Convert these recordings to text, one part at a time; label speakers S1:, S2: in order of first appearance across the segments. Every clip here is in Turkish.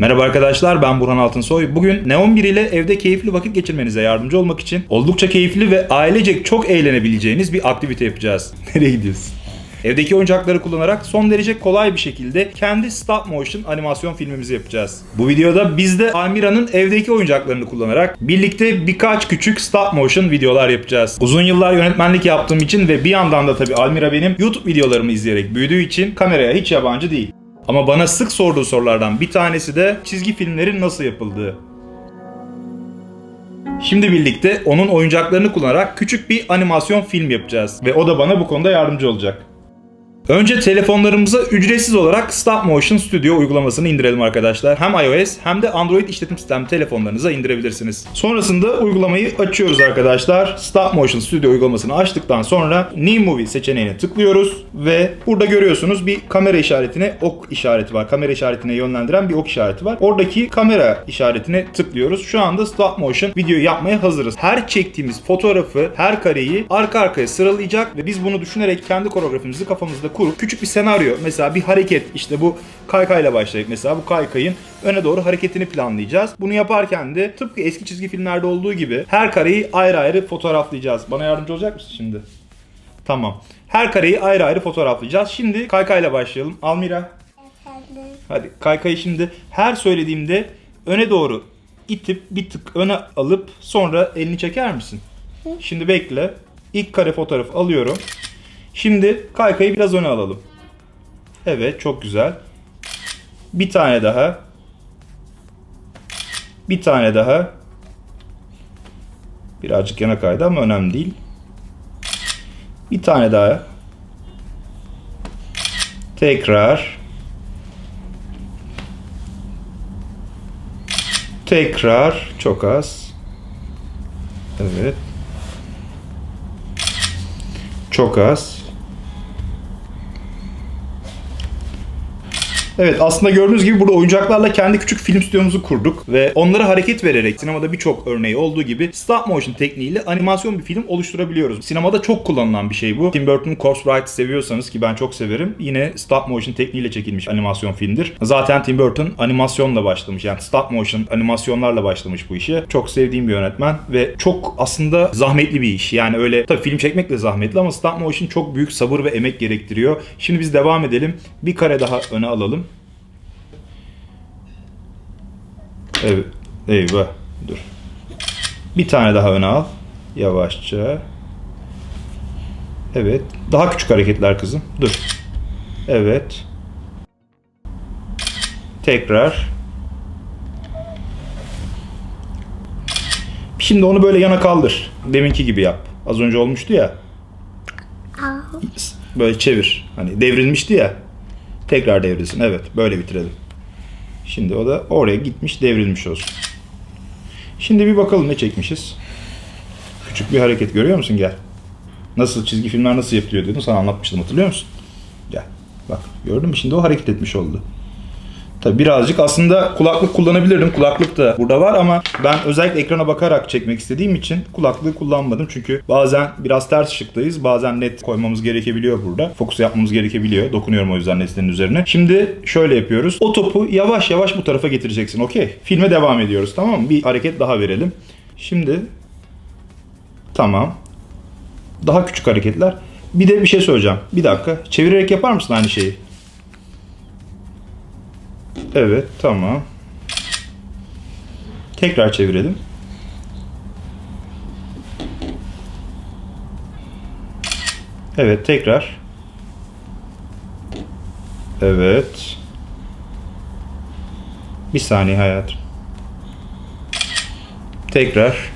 S1: Merhaba arkadaşlar ben Burhan Altınsoy. Bugün Neon 1 ile evde keyifli vakit geçirmenize yardımcı olmak için oldukça keyifli ve ailecek çok eğlenebileceğiniz bir aktivite yapacağız. Nereye gidiyorsun? Evdeki oyuncakları kullanarak son derece kolay bir şekilde kendi stop motion animasyon filmimizi yapacağız. Bu videoda biz de Almira'nın evdeki oyuncaklarını kullanarak birlikte birkaç küçük stop motion videolar yapacağız. Uzun yıllar yönetmenlik yaptığım için ve bir yandan da tabii Almira benim YouTube videolarımı izleyerek büyüdüğü için kameraya hiç yabancı değil. Ama bana sık sorduğu sorulardan bir tanesi de çizgi filmlerin nasıl yapıldığı. Şimdi birlikte onun oyuncaklarını kullanarak küçük bir animasyon film yapacağız ve o da bana bu konuda yardımcı olacak. Önce telefonlarımıza ücretsiz olarak Stop Motion Studio uygulamasını indirelim arkadaşlar. Hem iOS hem de Android işletim sistemi telefonlarınıza indirebilirsiniz. Sonrasında uygulamayı açıyoruz arkadaşlar. Stop Motion Studio uygulamasını açtıktan sonra New Movie seçeneğine tıklıyoruz ve burada görüyorsunuz bir kamera işaretine ok işareti var. Kamera işaretine yönlendiren bir ok işareti var. Oradaki kamera işaretine tıklıyoruz. Şu anda Stop Motion videoyu yapmaya hazırız. Her çektiğimiz fotoğrafı, her kareyi arka arkaya sıralayacak ve biz bunu düşünerek kendi koreografimizi kafamızda kurup küçük bir senaryo mesela bir hareket işte bu kaykayla başlayıp mesela bu kaykayın öne doğru hareketini planlayacağız. Bunu yaparken de tıpkı eski çizgi filmlerde olduğu gibi her kareyi ayrı ayrı fotoğraflayacağız. Bana yardımcı olacak mısın şimdi? Tamam. Her kareyi ayrı ayrı fotoğraflayacağız. Şimdi kaykayla başlayalım. Almira.
S2: Efendim.
S1: Hadi kaykayı şimdi her söylediğimde öne doğru itip bir tık öne alıp sonra elini çeker misin? Şimdi bekle. İlk kare fotoğrafı alıyorum. Şimdi kaykayı biraz öne alalım. Evet çok güzel. Bir tane daha. Bir tane daha. Birazcık yana kaydı ama önemli değil. Bir tane daha. Tekrar. Tekrar çok az. Evet. Çok az. Evet aslında gördüğünüz gibi burada oyuncaklarla kendi küçük film stüdyomuzu kurduk ve onlara hareket vererek sinemada birçok örneği olduğu gibi stop motion tekniğiyle animasyon bir film oluşturabiliyoruz. Sinemada çok kullanılan bir şey bu. Tim Burton'un Corpse Bride seviyorsanız ki ben çok severim. Yine stop motion tekniğiyle çekilmiş animasyon filmdir. Zaten Tim Burton animasyonla başlamış yani stop motion animasyonlarla başlamış bu işe. Çok sevdiğim bir yönetmen ve çok aslında zahmetli bir iş. Yani öyle tabii film çekmek de zahmetli ama stop motion çok büyük sabır ve emek gerektiriyor. Şimdi biz devam edelim. Bir kare daha öne alalım. Evet. Eyvah. Dur. Bir tane daha öne al. Yavaşça. Evet. Daha küçük hareketler kızım. Dur. Evet. Tekrar. Şimdi onu böyle yana kaldır. Deminki gibi yap. Az önce olmuştu ya. Böyle çevir. Hani devrilmişti ya. Tekrar devrilsin. Evet. Böyle bitirelim. Şimdi o da oraya gitmiş devrilmiş olsun. Şimdi bir bakalım ne çekmişiz. Küçük bir hareket görüyor musun? Gel. Nasıl çizgi filmler nasıl yapılıyor diyordum sana anlatmıştım hatırlıyor musun? Gel. Bak gördün mü şimdi o hareket etmiş oldu. Tabi birazcık aslında kulaklık kullanabilirdim. Kulaklık da burada var ama ben özellikle ekrana bakarak çekmek istediğim için kulaklığı kullanmadım. Çünkü bazen biraz ters ışıktayız. Bazen net koymamız gerekebiliyor burada. Fokus yapmamız gerekebiliyor. Dokunuyorum o yüzden nesnenin üzerine. Şimdi şöyle yapıyoruz. O topu yavaş yavaş bu tarafa getireceksin. Okey. Filme devam ediyoruz tamam mı? Bir hareket daha verelim. Şimdi tamam. Daha küçük hareketler. Bir de bir şey söyleyeceğim. Bir dakika. Çevirerek yapar mısın aynı şeyi? Evet, tamam. Tekrar çevirelim. Evet, tekrar. Evet. Bir saniye hayatım. Tekrar.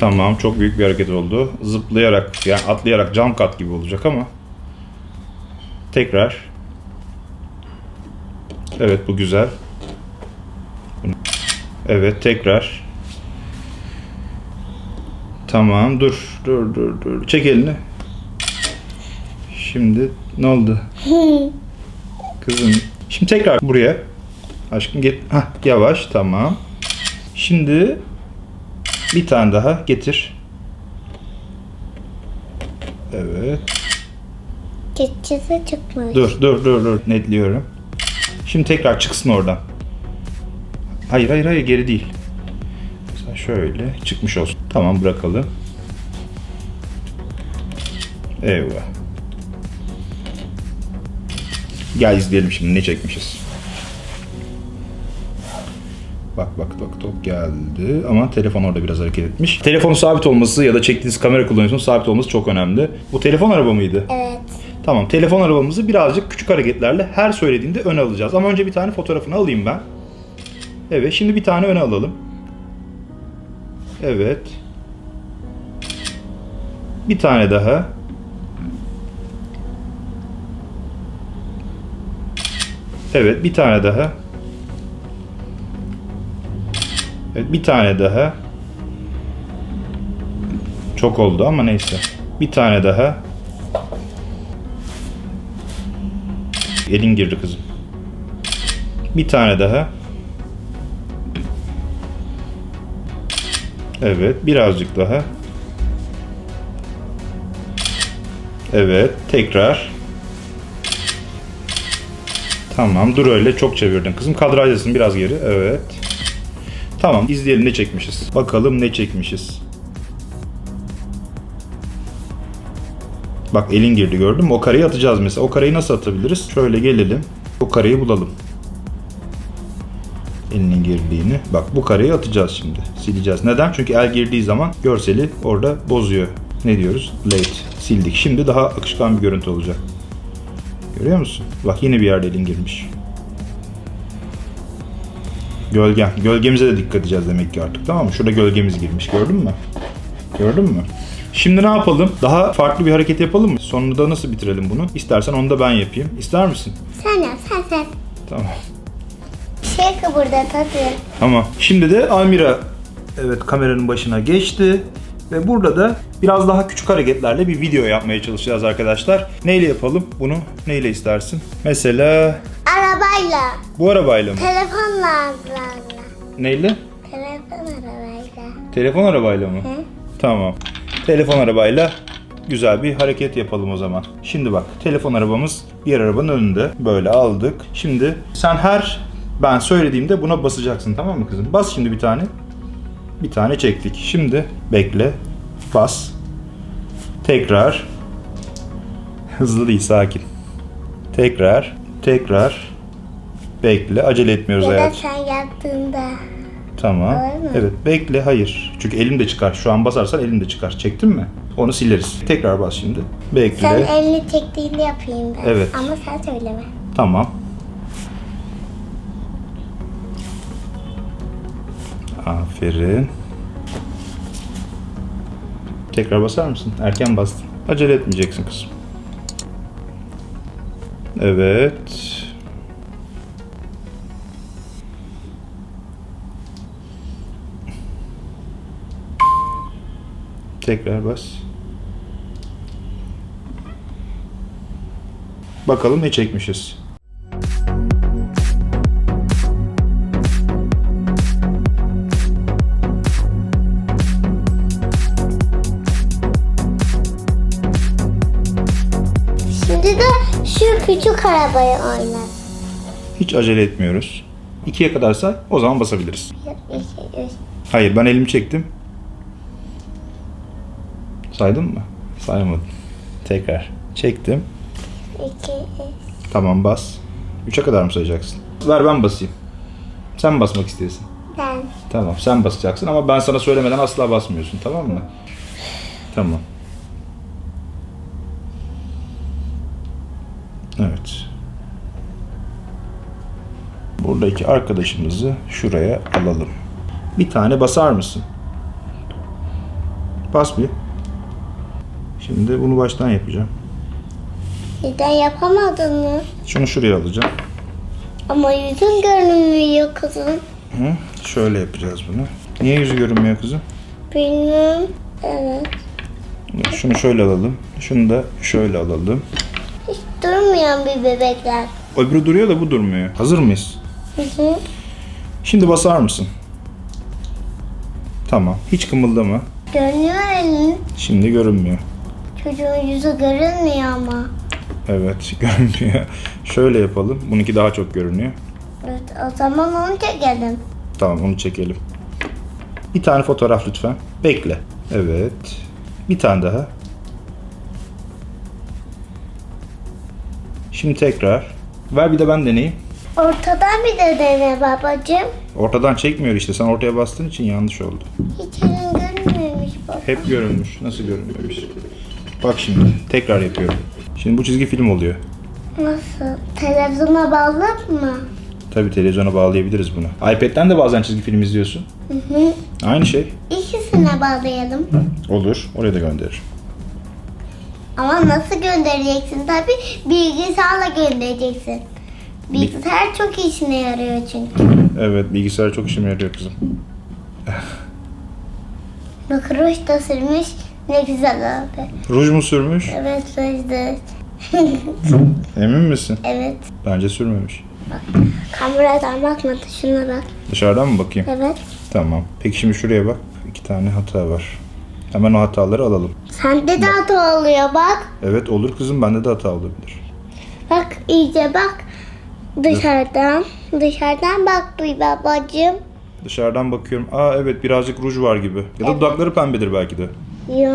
S1: Tamam, çok büyük bir hareket oldu. Zıplayarak, yani atlayarak jump cut gibi olacak ama. Tekrar. Evet bu güzel. Evet tekrar. Tamam dur dur dur dur. Çek elini. Şimdi ne oldu? Kızım. Şimdi tekrar buraya. Aşkım get. Hah yavaş tamam. Şimdi bir tane daha getir. Evet.
S2: Keçisi çıkmış.
S1: Dur dur dur dur netliyorum. Şimdi tekrar çıksın oradan. Hayır hayır hayır geri değil. Mesela şöyle çıkmış olsun. Tamam bırakalım. Eyvah. Gel izleyelim şimdi ne çekmişiz. Bak bak bak top geldi ama telefon orada biraz hareket etmiş. Telefonun sabit olması ya da çektiğiniz kamera kullanıyorsunuz sabit olması çok önemli. Bu telefon araba mıydı?
S2: Evet.
S1: Tamam telefon arabamızı birazcık küçük hareketlerle her söylediğinde öne alacağız. Ama önce bir tane fotoğrafını alayım ben. Evet şimdi bir tane öne alalım. Evet. Bir tane daha. Evet bir tane daha. Evet bir tane daha. Çok oldu ama neyse. Bir tane daha. Elin girdi kızım. Bir tane daha. Evet, birazcık daha. Evet, tekrar. Tamam, dur öyle. Çok çevirdin kızım. Kadrajdasın biraz geri. Evet. Tamam, izleyelim ne çekmişiz. Bakalım ne çekmişiz. Bak elin girdi gördün mü? O kareyi atacağız mesela. O kareyi nasıl atabiliriz? Şöyle gelelim. O kareyi bulalım. Elinin girdiğini. Bak bu kareyi atacağız şimdi. Sileceğiz. Neden? Çünkü el girdiği zaman görseli orada bozuyor. Ne diyoruz? Late. Sildik. Şimdi daha akışkan bir görüntü olacak. Görüyor musun? Bak yine bir yerde elin girmiş. Gölgen. Gölgemize de dikkat edeceğiz demek ki artık tamam mı? Şurada gölgemiz girmiş. Gördün mü? Gördün mü? Şimdi ne yapalım? Daha farklı bir hareket yapalım mı? Sonunda nasıl bitirelim bunu? İstersen onu da ben yapayım. İster misin?
S2: Sen yap sen sen.
S1: Tamam.
S2: Şey kıpırdat hadi.
S1: Tamam. Şimdi de Almira evet kameranın başına geçti. Ve burada da biraz daha küçük hareketlerle bir video yapmaya çalışacağız arkadaşlar. Neyle yapalım bunu? Neyle istersin? Mesela
S2: Arabayla.
S1: bu arabayla mı?
S2: Telefonla. arabayla.
S1: Neyle?
S2: Telefon arabayla.
S1: Telefon arabayla mı?
S2: Hı?
S1: Tamam. Telefon arabayla güzel bir hareket yapalım o zaman. Şimdi bak telefon arabamız diğer arabanın önünde. Böyle aldık. Şimdi sen her ben söylediğimde buna basacaksın tamam mı kızım? Bas şimdi bir tane. Bir tane çektik. Şimdi bekle. Bas. Tekrar. Hızlı değil sakin. Tekrar. Tekrar. Bekle. Acele etmiyoruz hayatım.
S2: sen yaptığında.
S1: Tamam.
S2: Öyle mi?
S1: Evet bekle hayır. Çünkü elim de çıkar. Şu an basarsan elim de çıkar. Çektin mi? Onu sileriz. Tekrar bas şimdi. Bekle.
S2: Sen elini çektiğinde yapayım ben.
S1: Evet.
S2: Ama sen söyleme.
S1: Tamam. Aferin. Tekrar basar mısın? Erken bastın. Acele etmeyeceksin kızım. Evet. Tekrar bas. Bakalım ne çekmişiz.
S2: Şimdi de şu küçük arabayı oynar.
S1: Hiç acele etmiyoruz. İkiye kadar say, o zaman basabiliriz. Hayır, ben elimi çektim. Saydın mı? Saymadım. Tekrar. Çektim.
S2: iki, üç.
S1: Tamam bas. Üçe kadar mı sayacaksın? Ver ben basayım. Sen basmak istiyorsun.
S2: Ben.
S1: Tamam sen basacaksın ama ben sana söylemeden asla basmıyorsun tamam mı? Tamam. Evet. Buradaki arkadaşımızı şuraya alalım. Bir tane basar mısın? Bas bir. Şimdi bunu baştan yapacağım.
S2: Neden yapamadın mı?
S1: Şunu şuraya alacağım.
S2: Ama yüzün görünmüyor kızım.
S1: Hı? Şöyle yapacağız bunu. Niye yüzü görünmüyor kızım?
S2: Bilmem. Evet.
S1: Şunu şöyle alalım. Şunu da şöyle alalım.
S2: Hiç durmayan bir bebekler.
S1: Öbürü duruyor da bu durmuyor. Hazır mıyız?
S2: Hı hı.
S1: Şimdi basar mısın? Tamam. Hiç kımıldama.
S2: Görünüyor elin.
S1: Şimdi görünmüyor.
S2: Çocuğun yüzü görünmüyor ama.
S1: Evet görünmüyor. Şöyle yapalım. Bununki daha çok görünüyor.
S2: Evet, o zaman onu çekelim.
S1: Tamam onu çekelim. Bir tane fotoğraf lütfen. Bekle. Evet. Bir tane daha. Şimdi tekrar. Ver bir de ben deneyeyim.
S2: Ortadan bir de dene babacığım.
S1: Ortadan çekmiyor işte. Sen ortaya bastığın için yanlış oldu.
S2: Hiç elin görünmemiş baba.
S1: Hep görünmüş. Nasıl görünmemiş? Bak şimdi. Tekrar yapıyorum. Şimdi bu çizgi film oluyor.
S2: Nasıl? Televizyona bağlı mı?
S1: Tabii televizyona bağlayabiliriz bunu. iPad'den de bazen çizgi film izliyorsun.
S2: Hı hı.
S1: Aynı şey.
S2: İkisine bağlayalım.
S1: Olur. Oraya da gönderirim.
S2: Ama nasıl göndereceksin? Tabii bilgisayarla göndereceksin. Bilgisayar çok işine yarıyor çünkü.
S1: Evet bilgisayar çok işime yarıyor kızım.
S2: Bak ruj da sürmüş. Ne güzel abi.
S1: Ruj mu sürmüş?
S2: Evet ruj da.
S1: Emin misin?
S2: evet.
S1: Bence sürmemiş.
S2: Kameradan bakmadı. Şuna bak.
S1: Dışarıdan mı bakayım?
S2: Evet.
S1: Tamam. Peki şimdi şuraya bak. İki tane hata var. Hemen o hataları alalım.
S2: Sende de hata oluyor bak.
S1: Evet olur kızım bende de hata olabilir.
S2: Bak iyice bak. Dışarıdan. Dışarıdan bak bir babacığım.
S1: Dışarıdan bakıyorum. Aa evet birazcık ruj var gibi. Ya da
S2: Evet.
S1: dudakları pembedir belki de.
S2: Ya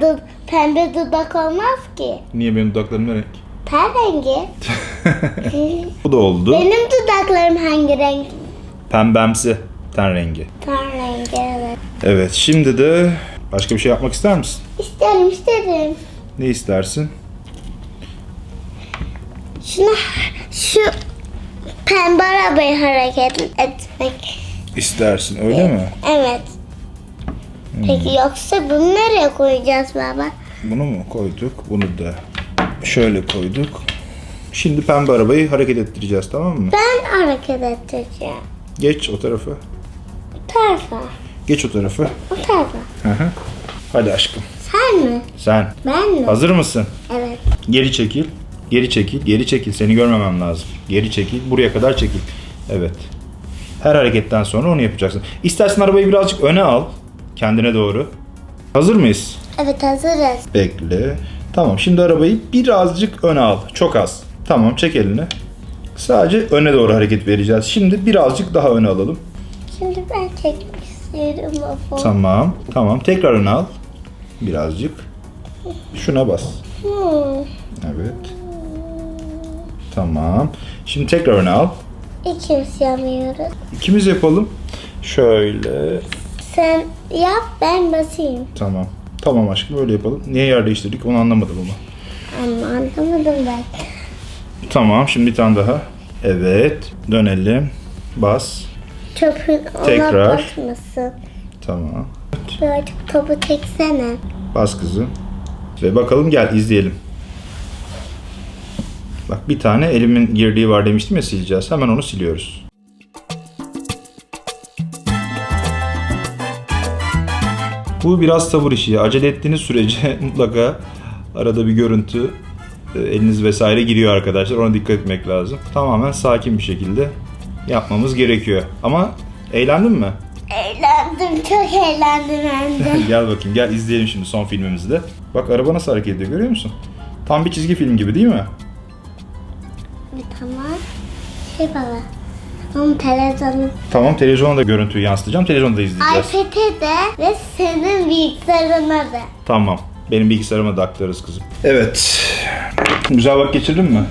S2: du- pembe dudak olmaz ki.
S1: Niye benim dudaklarım ne renk?
S2: Ten rengi.
S1: Bu da oldu.
S2: Benim dudaklarım hangi renk?
S1: Pembemsi ten rengi.
S2: Ten rengi evet.
S1: Evet şimdi de başka bir şey yapmak ister misin?
S2: İsterim isterim.
S1: Ne istersin?
S2: Şuna şu pembe arabayı hareket etmek.
S1: İstersin öyle mi?
S2: Evet. Peki yoksa bunu nereye koyacağız baba?
S1: Bunu mu koyduk? Bunu da şöyle koyduk. Şimdi pembe arabayı hareket ettireceğiz tamam mı?
S2: Ben hareket edeceğim.
S1: Geç o tarafa.
S2: Bu tarafa.
S1: Geç o tarafa.
S2: O tarafa.
S1: Hı hı. Hadi aşkım.
S2: Sen mi?
S1: Sen
S2: Ben mi?
S1: hazır mısın?
S2: Evet.
S1: Geri çekil. Geri çekil. Geri çekil. Seni görmemem lazım. Geri çekil. Buraya kadar çekil. Evet. Her hareketten sonra onu yapacaksın. İstersen arabayı birazcık öne al. Kendine doğru. Hazır mıyız?
S2: Evet hazırız.
S1: Bekle. Tamam şimdi arabayı birazcık öne al. Çok az. Tamam çek elini. Sadece öne doğru hareket vereceğiz. Şimdi birazcık daha öne alalım.
S2: Şimdi ben çekmek istiyorum baba.
S1: Tamam. Tamam. Tekrar öne al. Birazcık. Şuna bas.
S2: Hmm.
S1: Evet. Tamam. Şimdi tekrar öne al.
S2: İkimiz yanıyoruz.
S1: İkimiz yapalım. Şöyle.
S2: Sen yap ben basayım.
S1: Tamam. Tamam aşkım öyle yapalım. Niye yer değiştirdik onu anlamadım ama.
S2: Ama anlamadım ben.
S1: Tamam şimdi bir tane daha. Evet. Dönelim. Bas.
S2: Çöpün ona
S1: Tekrar.
S2: basmasın.
S1: Tamam.
S2: Birazcık topu çeksene.
S1: Bas kızım. Ve bakalım gel izleyelim. Bak bir tane elimin girdiği var demiştim ya sileceğiz. Hemen onu siliyoruz. Bu biraz sabır işi. Acele ettiğiniz sürece mutlaka arada bir görüntü, e, eliniz vesaire giriyor arkadaşlar. Ona dikkat etmek lazım. Tamamen sakin bir şekilde yapmamız gerekiyor. Ama eğlendin mi?
S2: Eğlendim çok eğlendim hem de.
S1: gel bakayım gel izleyelim şimdi son filmimizi de. Bak araba nasıl hareket ediyor görüyor musun? Tam bir çizgi film gibi değil mi?
S2: tamam. Şey baba. Onun televizyonu
S1: Tamam televizyona da görüntüyü yansıtacağım. Televizyonda da izleyeceğiz.
S2: iPad'e de ve senin bilgisayarına da.
S1: Tamam. Benim bilgisayarıma da aktarırız kızım. Evet. Güzel vakit geçirdin mi?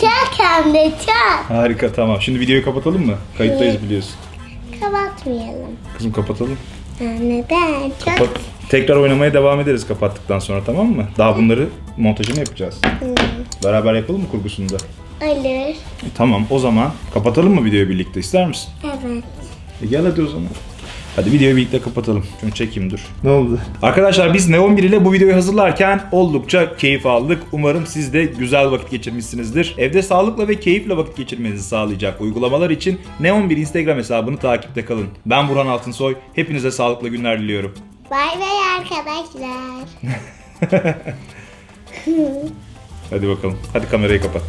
S2: Çok hem de çok.
S1: Harika tamam. Şimdi videoyu kapatalım mı? Kayıttayız biliyorsun.
S2: Kapatmayalım.
S1: Kızım kapatalım.
S2: Ha, Neden? Çok
S1: Kapat. Tekrar oynamaya devam ederiz kapattıktan sonra tamam mı? Daha bunları montajını yapacağız. Beraber yapalım mı kurgusunu
S2: olur.
S1: Tamam o zaman kapatalım mı videoyu birlikte ister misin?
S2: Evet.
S1: E gel hadi o zaman. Hadi videoyu birlikte kapatalım. Şunu çekeyim dur. Ne oldu? Arkadaşlar biz Neon 1 ile bu videoyu hazırlarken oldukça keyif aldık. Umarım siz de güzel vakit geçirmişsinizdir. Evde sağlıkla ve keyifle vakit geçirmenizi sağlayacak uygulamalar için Neon 1 Instagram hesabını takipte kalın. Ben Burhan Altınsoy. Hepinize sağlıklı günler diliyorum.
S2: Bay bay arkadaşlar.
S1: Hadi bakalım. Hadi kamerayı kapat.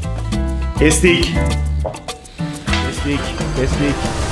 S1: Kestik. Kestik. Kestik.